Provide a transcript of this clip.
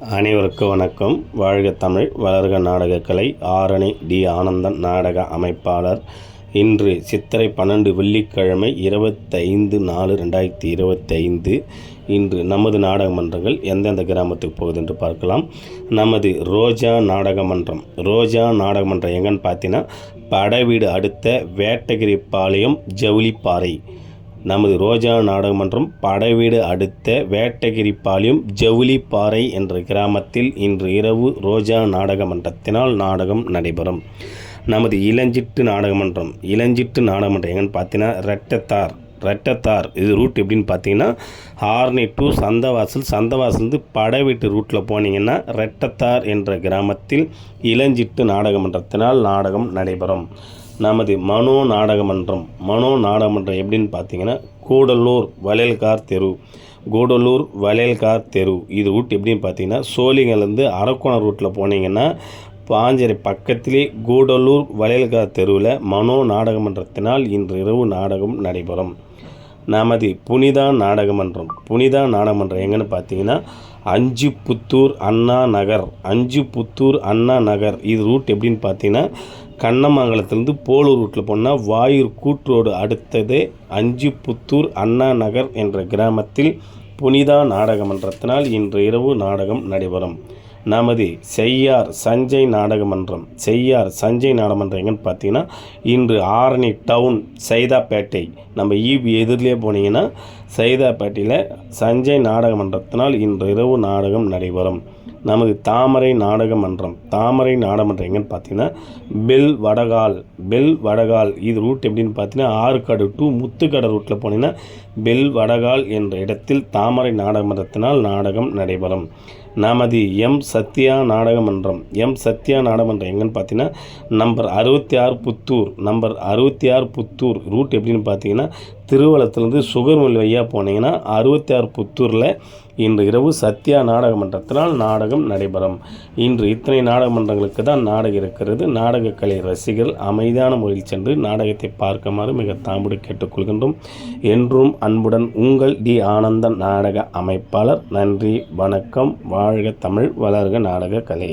அனைவருக்கும் வணக்கம். வாழ்க தமிழ் வளர்க நாடகக்கலை. ஆரணி டி. ஆனந்தன் நாடக அமைப்பாளர். இன்று சித்திரை பன்னெண்டு வெள்ளிக்கிழமை இருபத்தைந்து நாலு ரெண்டாயிரத்தி இருபத்தைந்து. இன்று நமது நாடக மன்றங்கள் எந்தெந்த கிராமத்துக்கு போகுது என்று பார்க்கலாம். நமது ரோஜா நாடக மன்றம். ரோஜா நாடக மன்றம் எங்கன்னு பார்த்தீங்கன்னா படவீடு அடுத்த வேட்டகிரி பாளையம் ஜவுளிப்பாறை. நமது ரோஜா நாடகமன்றம் படவீடு அடுத்த வேட்டகிரி பாளையம் ஜவுளிப்பாறை என்ற கிராமத்தில் இன்று இரவு ரோஜா நாடகமன்றத்தினால் நாடகம் நடைபெறும். நமது இளஞ்சிட்டு நாடகமன்றம் இளஞ்சிட்டு நாடகமன்றம் எங்கன்னு பார்த்தீங்கன்னா ரெட்டத்தார் ரெட்டத்தார். இது ரூட் எப்படின்னு பார்த்தீங்கன்னா ஆர்னி டு சந்தவாசல் சந்தவாசல்ந்து படவீட்டு ரூட்டில் போனீங்கன்னா ரெட்டத்தார் என்ற கிராமத்தில் இளஞ்சிட்டு நாடகமன்றத்தினால் நாடகம் நடைபெறும். நமது மனோ நாடகமன்றம். மனோ நாடகமன்றம் எப்படின்னு பார்த்தீங்கன்னா கூடலூர் வளையல்கார் தெரு. கூடலூர் வளையல்கார் தெரு. இது ரூட் எப்படின்னு பார்த்தீங்கன்னா சோழிங்கலேருந்து அரக்கோணம் ரூட்டில் போனீங்கன்னா பாஞ்சரை பக்கத்திலே கூடலூர் வளையல்கார் தெருவில் மனோ நாடகமன்றத்தினால் இன்று இரவு நாடகம் நடைபெறும். நமது புனிதா நாடகமன்றம். புனிதா நாடகமன்றம் எங்கன்னு பார்த்தீங்கன்னா அஞ்சு புத்தூர் அண்ணா நகர். அஞ்சு புத்தூர் அண்ணா நகர். இது ரூட் எப்படின்னு பார்த்தீங்கன்னா கண்ணமங்கலத்துலேருந்து போலூர் ரூட்டில் போனால் வாயூர் கூற்றோடு அடுத்தது அஞ்சு புத்தூர் அண்ணா நகர் என்ற கிராமத்தில் புனிதா நாடகமன்றத்தினால் இன்று இரவு நாடகம் நடைபெறும். நமது செய்யார் சஞ்சய் நாடகமன்றம் செய்யார் சஞ்சய் நாடகமன்றம் எங்கன்னு பார்த்தீங்கன்னா இன்று ஆரணி டவுன் சைதாப்பேட்டை. நம்ம ஈபி எதிரிலே போனீங்கன்னா சைதாப்பேட்டையில் சஞ்சய் நாடகமன்றத்தினால் இன்று இரவு நாடகம் நடைபெறும். நமது தாமரை நாடக மன்றம் தாமரை நாடகமன்றம் எங்கன்னு பார்த்தீங்கன்னா பெல் வடகால் பெல் வடகால் இது ரூட் எப்படின்னு பார்த்தீங்கன்னா ஆறுக்காடு டு முத்துக்கடை ரூட்டில் போனீங்கன்னா பெல் வடகால் என்ற இடத்தில் தாமரை நாடகமன்றத்தினால் நாடகம் நடைபெறும். நமது எம் சத்யா நாடகமன்றம். எம் சத்யா நாடகமன்றம் எங்கன்னு பார்த்தீங்கன்னா நம்பர் அறுபத்தி ஆறு புத்தூர் நம்பர் அறுபத்தி ஆறு புத்தூர் ரூட் எப்படின்னு பார்த்தீங்கன்னா திருவள்ளத்துலேருந்து சுகர்மில் வழியாக போனீங்கன்னா அறுபத்தி ஆறு புத்தூரில் இன்று இரவு சத்யா நாடக மன்றத்தினால் நாடகம் நடைபெறும். இன்று இத்தனை நாடக மன்றங்களுக்கு தான் நாடகம் இருக்கிறது. நாடகக்கலை ரசிகர்கள் அமைதியான முறையில் சென்று நாடகத்தை பார்க்குமாறு மிக தாம்புடு கேட்டுக்கொள்கின்றோம். என்றும் அன்புடன் உங்கள் டி ஆனந்தன் நாடக அமைப்பாளர். நன்றி வணக்கம். வாழ்க தமிழ் வளர்க நாடக கலை